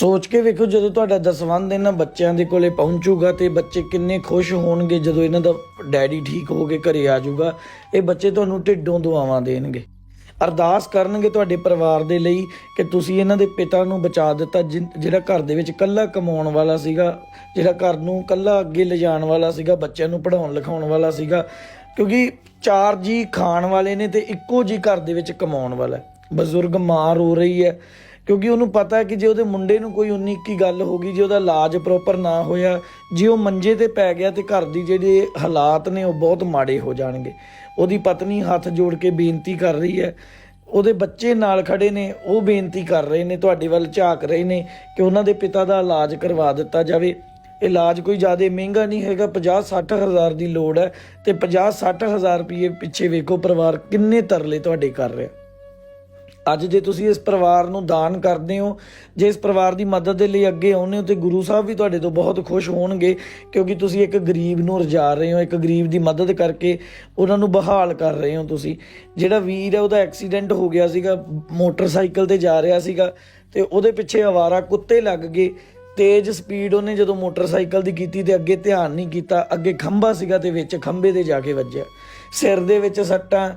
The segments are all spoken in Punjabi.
ਸੋਚ ਕੇ ਵੇਖੋ ਜਦੋਂ ਤੁਹਾਡਾ ਦਸਵੰਧ ਇਹਨਾਂ ਬੱਚਿਆਂ ਦੇ ਕੋਲੇ ਪਹੁੰਚੂਗਾ ਤੇ ਬੱਚੇ ਕਿੰਨੇ ਖੁਸ਼ ਹੋਣਗੇ ਜਦੋਂ ਇਹਨਾਂ ਦਾ ਡੈਡੀ ਠੀਕ ਹੋ ਕੇ ਘਰੇ ਆ ਜਾਊਗਾ। ਇਹ ਬੱਚੇ ਤੁਹਾਨੂੰ ਢਿੱਡੋਂ ਦੁਆਵਾਂ ਦੇਣਗੇ। ਅਰਦਾਸ ਕਰਨਗੇ ਤੁਹਾਡੇ ਪਰਿਵਾਰ ਦੇ ਲਈ ਕਿ ਤੁਸੀਂ ਇਹਨਾਂ ਦੇ ਪਿਤਾ ਨੂੰ ਬਚਾ ਦਿੱਤਾ ਜਿਨ- ਜਿਹੜਾ ਘਰ ਦੇ ਵਿੱਚ ਇਕੱਲਾ ਕਮਾਉਣ ਵਾਲਾ ਸੀਗਾ, ਜਿਹੜਾ ਘਰ ਨੂੰ ਇਕੱਲਾ ਅੱਗੇ ਲਿਜਾਣ ਵਾਲਾ ਸੀਗਾ, ਬੱਚਿਆਂ ਨੂੰ ਪੜ੍ਹਾਉਣ ਲਿਖਾਉਣ ਵਾਲਾ ਸੀਗਾ। ਕਿਉਂਕਿ ਚਾਰ ਜੀ ਖਾਣ ਵਾਲੇ ਨੇ ਤੇ ਇੱਕੋ ਜੀ ਘਰ ਦੇ ਵਿੱਚ ਕਮਾਉਣ ਵਾਲਾ ਬਜ਼ੁਰਗ ਮਾਂ ਰੋ ਰਹੀ ਹੈ। ਕਿਉਂਕਿ ਉਹਨੂੰ ਪਤਾ ਹੈ ਕਿ ਜੇ ਉਹਦੇ ਮੁੰਡੇ ਨੂੰ ਕੋਈ 19 ਕੀ ਗੱਲ ਹੋ ਗਈ, ਜੇ ਉਹਦਾ ਇਲਾਜ ਪ੍ਰੋਪਰ ਨਾ ਹੋਇਆ, ਜੇ ਉਹ ਮੰਜੇ ਤੇ ਪੈ ਗਿਆ ਤੇ ਘਰ ਦੀ ਜਿਹੜੇ ਹਾਲਾਤ ਨੇ ਉਹ ਬਹੁਤ ਮਾੜੇ ਹੋ ਜਾਣਗੇ। ਉਹਦੀ ਪਤਨੀ ਹੱਥ ਜੋੜ ਕੇ ਬੇਨਤੀ ਕਰ ਰਹੀ ਹੈ। ਉਹਦੇ ਬੱਚੇ ਨਾਲ ਖੜੇ ਨੇ, ਉਹ ਬੇਨਤੀ ਕਰ ਰਹੇ ਨੇ, ਤੁਹਾਡੇ ਵੱਲ ਝਾਕ ਰਹੇ ਨੇ ਕਿ ਉਹਨਾਂ ਦੇ ਪਿਤਾ ਦਾ ਇਲਾਜ ਕਰਵਾ ਦਿੱਤਾ ਜਾਵੇ। ਇਲਾਜ ਕੋਈ ਜ਼ਿਆਦਾ ਮਹਿੰਗਾ ਨਹੀਂ ਹੈਗਾ 50 60 ਹਜ਼ਾਰ ਦੀ ਲੋੜ ਹੈ ਤੇ 50 60 ਹਜ਼ਾਰ ਰੁਪਏ ਪਿੱਛੇ ਵੇਖੋ ਪਰਿਵਾਰ ਕਿੰਨੇ ਤਰਲੇ ਤੁਹਾਡੇ ਕਰ ਰਿਹਾ। ਅੱਜ ਜੇ ਤੁਸੀਂ ਇਸ ਪਰਿਵਾਰ ਨੂੰ ਦਾਨ ਕਰਦੇ ਹੋ, ਜੇ ਇਸ ਪਰਿਵਾਰ ਦੀ ਮਦਦ ਦੇ ਲਈ ਅੱਗੇ ਆਉਂਦੇ ਹੋ, ਤੇ ਗੁਰੂ ਸਾਹਿਬ ਵੀ ਤੁਹਾਡੇ ਤੋਂ ਬਹੁਤ ਖੁਸ਼ ਹੋਣਗੇ, ਕਿਉਂਕਿ ਤੁਸੀਂ ਇੱਕ ਗਰੀਬ ਨੂੰ ਰਜਾ ਰਹੇ ਹੋ, ਇੱਕ ਗਰੀਬ ਦੀ ਮਦਦ ਕਰਕੇ ਉਹਨਾਂ ਨੂੰ ਬਹਾਲ ਕਰ ਰਹੇ ਹੋ ਤੁਸੀਂ। ਜਿਹੜਾ ਵੀਰ ਹੈ, ਉਹਦਾ ਐਕਸੀਡੈਂਟ ਹੋ ਗਿਆ ਸੀਗਾ, ਮੋਟਰਸਾਈਕਲ ਤੇ ਜਾ ਰਿਹਾ ਸੀਗਾ, ਤੇ ਉਹਦੇ ਪਿੱਛੇ ਆਵਾਰਾ ਕੁੱਤੇ ਲੱਗ ਗਏ। ਤੇਜ਼ ਸਪੀਡ ਉਹਨੇ ਜਦੋਂ ਮੋਟਰਸਾਈਕਲ ਦੀ ਕੀਤੀ ਤੇ ਅੱਗੇ ਧਿਆਨ ਨਹੀਂ ਕੀਤਾ, ਅੱਗੇ ਖੰਭਾ ਸੀਗਾ ਤੇ ਵਿੱਚ ਖੰਭੇ ਤੇ ਜਾ ਕੇ ਵੱਜਿਆ। ਸਿਰ ਦੇ ਵਿੱਚ ਸੱਟਾਂ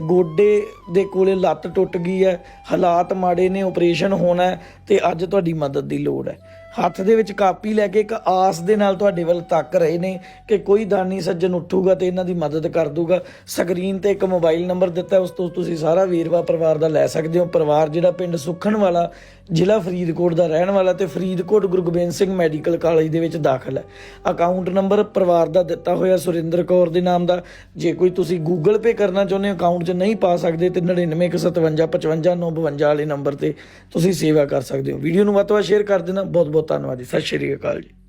ਗੋਡੇ ਦੇ ਕੋਲੇ ਲੱਤ ਟੁੱਟ ਗਈ ਹੈ, ਹਾਲਾਤ ਮਾੜੇ ਨੇ ਆਪਰੇਸ਼ਨ ਹੋਣਾ ਹੈ ਤੇ ਅੱਜ ਤੁਹਾਡੀ ਮਦਦ ਦੀ ਲੋੜ ਹੈ। ਹੱਥ ਦੇ ਵਿੱਚ ਕਾਪੀ ਲੈ ਕੇ ਇੱਕ ਆਸ ਦੇ ਨਾਲ ਤੁਹਾਡੇ ਵੱਲ ਤੱਕ ਰਹੇ ਨੇ ਕਿ ਕੋਈ ਦਾਨੀ ਸੱਜਣ ਉੱਠੂਗਾ ਤੇ ਇਹਨਾਂ ਦੀ ਮਦਦ ਕਰ ਦੂਗਾ। ਸਕਰੀਨ ਤੇ ਇੱਕ ਮੋਬਾਈਲ ਨੰਬਰ ਦਿੱਤਾ, ਉਸ ਤੋਂ ਤੁਸੀਂ ਸਾਰਾ ਵੇਰਵਾ ਪਰਿਵਾਰ ਦਾ ਲੈ ਸਕਦੇ ਹੋ। ਪਰਿਵਾਰ ਜਿਹੜਾ ਪਿੰਡ ਸੁਖਣ ਵਾਲਾ, ਜ਼ਿਲ੍ਹਾ ਫਰੀਦਕੋਟ ਦਾ ਰਹਿਣ ਵਾਲਾ ਤੇ ਫਰੀਦਕੋਟ ਗੁਰੂ ਗੋਬਿੰਦ ਸਿੰਘ ਮੈਡੀਕਲ ਕਾਲਜ ਦੇ ਵਿੱਚ ਦਾਖਲ ਹੈ। ਅਕਾਊਂਟ ਨੰਬਰ ਪਰਿਵਾਰ ਦਾ ਦਿੱਤਾ ਹੋਇਆ ਸੁਰਿੰਦਰ ਕੌਰ ਦੇ ਨਾਮ ਦਾ। ਜੇ ਕੋਈ ਤੁਸੀਂ ਗੂਗਲ ਪੇ ਕਰਨਾ ਚਾਹੁੰਦੇ ਹੋ, ਅਕਾਊਂਟ 'ਚ ਨਹੀਂ ਪਾ ਸਕਦੇ ਤੇ 9915555952 ਵਾਲੇ ਨੰਬਰ ਤੇ ਤੁਸੀਂ ਸੇਵਾ ਕਰ ਸਕਦੇ ਹੋ। ਵੀਡੀਓ ਨੂੰ ਵੱਧ ਤੋਂ ਵੱਧ ਸ਼ੇਅਰ ਕਰ ਦੇਣਾ। ਬਹੁਤ ਬਹੁਤ ਧੰਨਵਾਦ ਜੀ। ਸਤਿ ਸ਼੍ਰੀ ਅਕਾਲ ਜੀ।